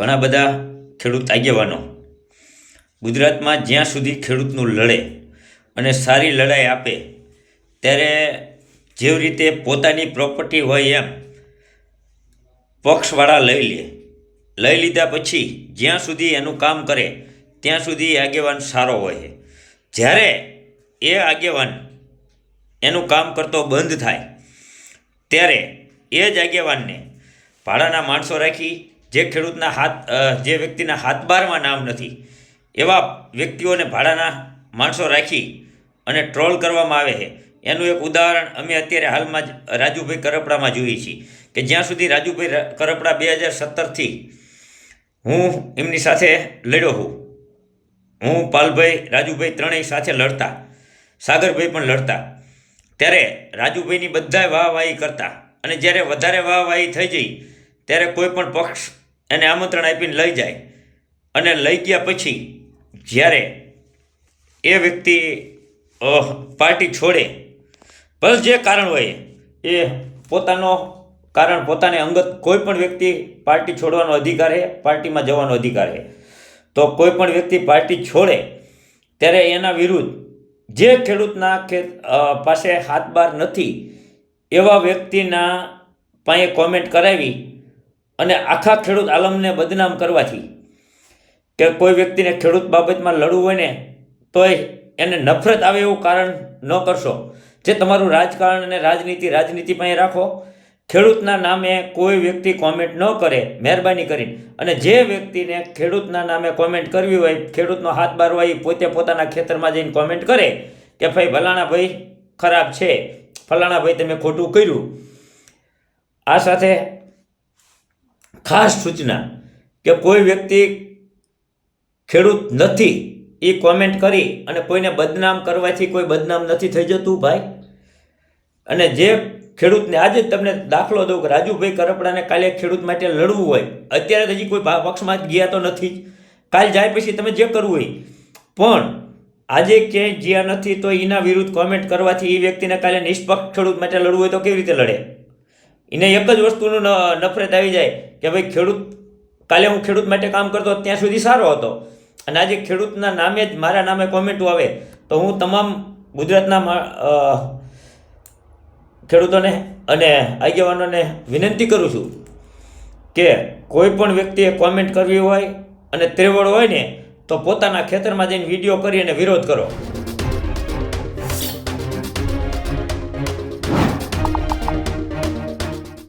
ઘણા બધા ખેડૂત આગેવાનો ગુજરાતમાં જ્યાં સુધી ખેડૂતનું લડે અને સારી લડાઈ આપે, ત્યારે જેવી રીતે પોતાની પ્રોપર્ટી હોય એમ, પક્ષવાળા લઈ લે. લઈ લીધા પછી જ્યાં સુધી એનું કામ કરે, ત્યાં સુધી આગેવાન સારો હોય. જ્યારે એ આગેવાન એનું કામ કરતો બંધ થાય, ત્યારે એ જ આગેવાનને ભાડાના માણસો રાખી જે ખેડૂતના હાથ જે વ્યક્તિના હાથબારમાં નામ નથી, એવા વ્યક્તિઓને ભાડાના માણસો રાખી અને ટ્રોલ કરવામાં આવે છે. એનું એક ઉદાહરણ અમે અત્યારે હાલમાં જ રાજુભાઈ કરપડામાં જોઈએ છીએ કે જ્યાં સુધી રાજુભાઈ કરપડા બે હજાર સત્તરથી હું એમની સાથે લડ્યો હું હું, પાલભાઈ, રાજુભાઈ ત્રણેય સાથે લડતા, સાગરભાઈ પણ લડતા, ત્યારે રાજુભાઈની બધાય વાહવાહી કરતા અને જ્યારે વધારે વાહવાહી થઈ જઈ ત્યારે કોઈ પણ પક્ષ એને આમંત્રણ આપીને લઈ જાય. અને લઈ ગયા પછી જ્યારે એ વ્યક્તિ પાર્ટી છોડે, ભલે જે કારણ હોય, એ પોતાનો કારણ, પોતાને અંગત કોઈ પણ વ્યક્તિ પાર્ટી છોડવાનો અધિકાર છે પાર્ટીમાં જવાનો અધિકાર છે તો કોઈ પણ વ્યક્તિ પાર્ટી છોડે, ત્યારે એના વિરુદ્ધ જે ખેડૂતના ખેત પાસે હાથબાર નથી, એવા વ્યક્તિના પાસે કોમેન્ટ કરાવી અને આખા ખેડૂત આલમને બદનામ કરવાથી કે કોઈ વ્યક્તિને ખેડૂત બાબતમાં લડવું હોય ને, તોય એને નફરત આવે એવું કારણ ન કરશો. જે તમારું રાજકારણ અને રાજનીતિ રાજનીતિ પાસે રાખો. ખેડૂતના નામે કોઈ વ્યક્તિ કોમેન્ટ ન કરે, મહેરબાની કરીને. અને જે વ્યક્તિને ખેડૂતના નામે કોમેન્ટ કરવી હોય, ખેડૂતનો હાથ બાર હોય પોતે પોતાના ખેતરમાં જઈને કોમેન્ટ કરે કે ભાઈ ભલાણા ભાઈ ખરાબ છે. ફલાણા ભાઈ તમે ખોટું કર્યું. આ સાથે ખાસ સૂચના કે કોઈ વ્યક્તિ ખેડૂત નથી, એ કોમેન્ટ કરી અને કોઈને બદનામ કરવાથી કોઈ બદનામ નથી થઈ જતું ભાઈ. અને જે ખેડૂતને આજે જ તમને દાખલો દઉં કે રાજુભાઈ કરપડાને કાલે ખેડૂત માટે લડવું હોય, અત્યારે હજી કોઈ પક્ષમાં જ ગયા તો નથી કાલ જાય પછી તમે જે કરવું હોય. પણ આજે ક્યાંય જ્યાં નથી તો એના વિરુદ્ધ કોમેન્ટ કરવાથી એ વ્યક્તિને કાલે નિષ્પક્ષ ખેડૂત માટે લડવું હોય તો કેવી રીતે લડે? એને એક જ વસ્તુનું નફરત આવી જાય. કે ભાઈ ખેડૂત, કાલે હું ખેડૂત માટે કામ કરતો ત્યાં સુધી સારો હતો. અને આજે ખેડૂતના નામે જ મારા નામે કોમેન્ટો આવે, તો હું તમામ ગુજરાતના ખેડૂતોને અને આગેવાનોને વિનંતી કરું છું કે કોઈ પણ વ્યક્તિએ કોમેન્ટ કરવી હોય અને ત્રેવડ હોય ને, તો પોતાના ખેતરમાં જઈને વીડિયો કરી અને વિરોધ કરો.